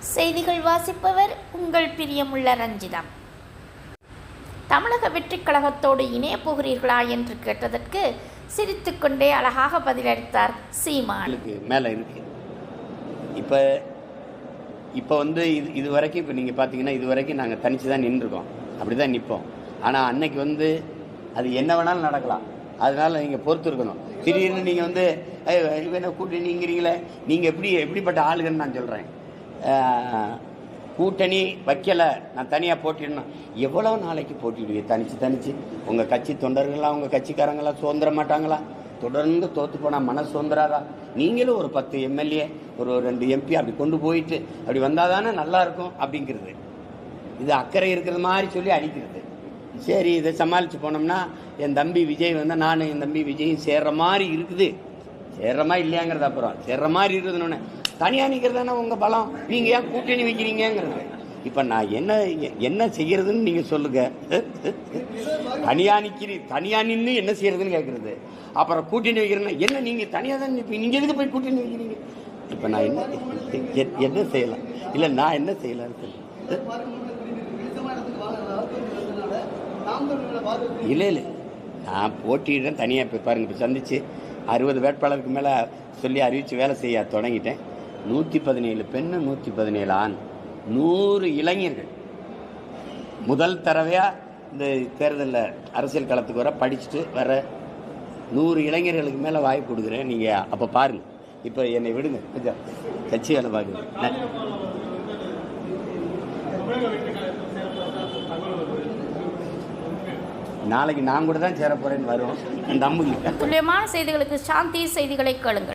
செய்திகள் வாசிப்பவர் உங்கள் பிரியமுள்ள ரஞ்சிதம். தமிழக வெற்றிக் கழகத்தோடு இணைய போகிறீர்களா என்று கேட்டதற்கு சிரித்துக்கொண்டே அழகாக பதிலளித்தார் சீமான். மேலே இருக்கு. இப்போ இப்போ வந்து இது இது வரைக்கும் இப்போ நீங்கள் பார்த்தீங்கன்னா இது வரைக்கும் நாங்கள் தனித்து தான் நின்றுருக்கோம். அப்படி தான் நிற்போம் ஆனால் அன்னைக்கு வந்து அது என்ன வேணாலும் நடக்கலாம். அதனால் நீங்கள் பொறுத்து இருக்கணும். திடீர்னு நீங்கள் வந்து "ஏய், இவனை கூட்டணிங்கிறீங்களே நீங்கள் எப்படி எப்படிப்பட்ட ஆளுகன்னு நான் சொல்கிறேன் கூட்டணி வைக்கல. நான் தனியாக போட்டிடணும். எவ்வளோ நாளைக்கு போட்டிடுவேன் தனிச்சு தனிச்சு. உங்கள் கட்சி தொண்டர்கள்லாம் உங்கள் கட்சிக்காரங்களாம் சுதந்திர மாட்டாங்களா? தொடர்ந்து தோற்று போனால் மன சுதந்திராதா? நீங்களும் ஒரு பத்து எம்எல்ஏ ஒரு ரெண்டு எம்பி அப்படி கொண்டு போயிட்டு அப்படி வந்தால் தானே நல்லா இருக்கும் அப்படிங்கிறது. இது அக்கறை இருக்கிற மாதிரி சொல்லி அடிக்கிறது. சரி இதை சமாளித்து போனோம்னா என் தம்பி விஜய் வந்து நான் என் தம்பி விஜயும் சேர்ற மாதிரி இருக்குது. சேர்றமா இல்லையாங்கிறது அப்புறம். சேர்ற மாதிரி இருக்குதுன்னு தனியாக நிற்கிறது தானே உங்கள் பலம்? நீங்கள் ஏன் கூட்டணி வைக்கிறீங்கங்கிறது. இப்போ நான் என்ன என்ன செய்கிறதுன்னு நீங்கள் சொல்லுங்க. தனியாக நிற்கிறீ தனியாக நின்று என்ன செய்கிறதுன்னு கேட்குறது அப்புறம் கூட்டணி வைக்கிறேன்னா என்ன நீங்கள் தனியாக தான் நிற்பீங்க நீங்கள் எதுக்கு போய் கூட்டணி வைக்கிறீங்க? இப்போ நான் என்ன என்ன செய்யலாம் இல்லை நான் என்ன செய்யலாம்னு சொல்லு இல்லை இல்லை. நான் போட்டியிடுறேன் தனியாக இப்போ பாருங்கள் இப்போ சந்திச்சு அறுபது வேட்பாளருக்கு மேலே சொல்லி அறிவித்து வேலை செய்ய தொடங்கிட்டேன். நூற்றி பதினேழு பெண்ணு நூற்றி பதினேழு ஆண். நூறு இளைஞர்கள். முதல் தடவையாக இந்த தேர்தலில் அரசியல் களத்துக்கு வர படிச்சுட்டு வர நூறு இளைஞர்களுக்கு மேலே வாய்ப்பு கொடுக்குறேன். நீங்கள் அப்போ பாருங்கள் இப்போ என்னை விடுங்க. கொஞ்சம் கட்சி வேலை பார்க்குங்க நாளைக்கு நான் கூட தான் சேர போகிறேன்னு வரும். அந்த அம்முங்க துல்லியமான செய்திகளுக்கு சாந்தி செய்திகளை கேளுங்கள்.